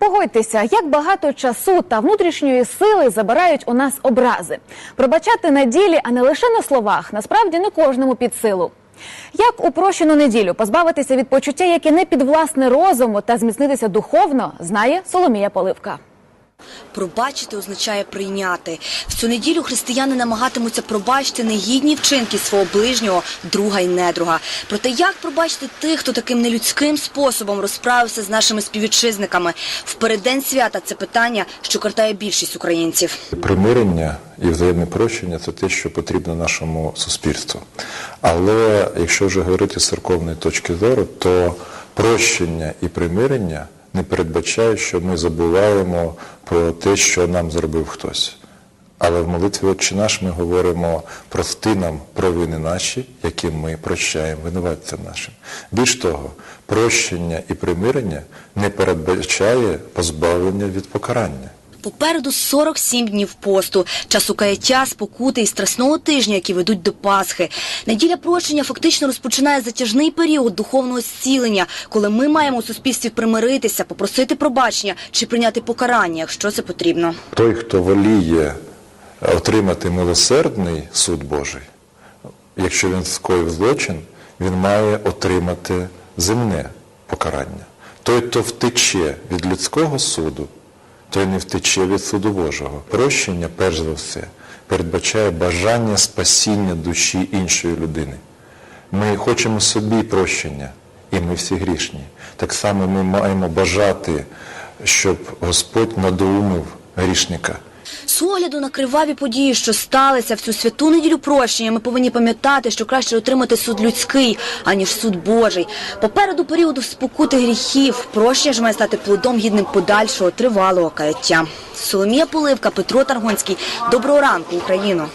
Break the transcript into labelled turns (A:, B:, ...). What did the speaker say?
A: Погодьтеся, як багато часу та внутрішньої сили забирають у нас образи. Пробачати на ділі, а не лише на словах, насправді не кожному під силу. Як у прощену неділю позбавитися від почуття, яке не під власне розуму, та зміцнитися духовно, знає Соломія Поливка.
B: Пробачити означає прийняти. В цю неділю християни намагатимуться пробачити негідні вчинки свого ближнього, друга й недруга. Проте як пробачити тих, хто таким нелюдським способом розправився з нашими співвітчизниками? В переддень свята це питання, що картає більшість українців.
C: Примирення і взаємне прощення це те, що потрібно нашому суспільству. Але якщо вже говорити з церковної точки зору, то прощення і примирення не передбачає, що ми забуваємо про те, що нам зробив хтось. Але в молитві «Отче наш» ми говоримо прости нам провини наші, які ми прощаємо винуватцям нашим. Більш того, прощення і примирення не передбачає позбавлення від покарання.
B: Попереду 47 днів посту, часу каяття, спокути і страсного тижня, які ведуть до Пасхи. Неділя прощення фактично розпочинає затяжний період духовного зцілення, коли ми маємо у суспільстві примиритися, попросити пробачення чи прийняти покарання, якщо це потрібно.
C: Той, хто воліє отримати милосердний суд Божий, якщо він скоїв злочин, він має отримати земне покарання. Той, хто втече від людського суду, той не втече від суду Божого. Прощення, перш за все, передбачає бажання спасіння душі іншої людини. Ми хочемо собі прощення, і ми всі грішні. Так само ми маємо бажати, щоб Господь надоумив грішника.
B: З огляду на криваві події, що сталися в цю святу неділю прощення, ми повинні пам'ятати, що краще отримати суд людський, аніж суд Божий. Попереду періоду спокути гріхів, прощення ж має стати плодом гідним подальшого тривалого каяття. Соломія Поливка, Петро Таргонський. Доброго ранку, Україно!